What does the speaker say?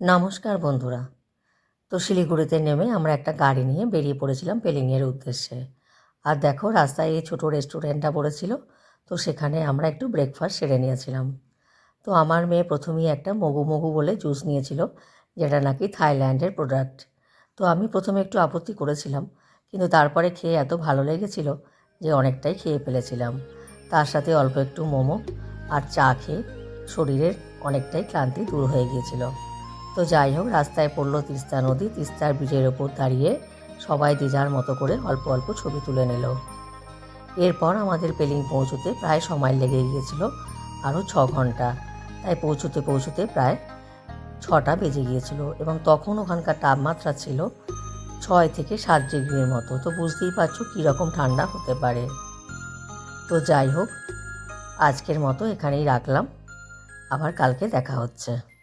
নমস্কার বন্ধুরা। তো শিলিগুড়িতে নেমে আমরা একটা গাড়ি নিয়ে বেরিয়ে পড়েছিলাম পেলিংয়ের উদ্দেশ্যে। আর দেখো, রাস্তায় এই ছোটো রেস্টুরেন্টটা পড়েছিল, তো সেখানে আমরা একটু ব্রেকফাস্ট সেরে নিয়েছিলাম। তো আমার মেয়ে প্রথমেই একটা মগু মগু বলে জুস নিয়েছিল, যেটা নাকি থাইল্যান্ডের প্রোডাক্ট তো আমি প্রথমে একটু আপত্তি করেছিলাম, কিন্তু তারপরে খেয়ে এত ভালো লেগেছিল যে অনেকটাই খেয়ে ফেলেছিলাম। তার সাথে অল্প একটু মোমো আর চা খেয়ে শরীরের অনেকটাই ক্লান্তি দূর হয়ে গিয়েছিল। তো যাই হোক, রাস্তায় পড়ল তিস্তা নদী। তিস্তার ব্রিজের ওপর দাঁড়িয়ে সবাই যে যার মতো করে অল্প অল্প ছবি তুলে নিল। এরপর আমাদের পেলিং পৌঁছতে প্রায় সময় লেগে গিয়েছিল আরও ছ ঘণ্টা। তাই পৌঁছতে পৌঁছতে প্রায় ছটা বেজে গিয়েছিল এবং তখন ওখানকার তাপমাত্রা ছিল ছয় থেকে সাত ডিগ্রির মতো। তো বুঝতেই পারছ কীরকম ঠান্ডা হতে পারে। তো যাই হোক, আজকের মতো এখানেই রাখলাম। আবার কালকে দেখা হচ্ছে।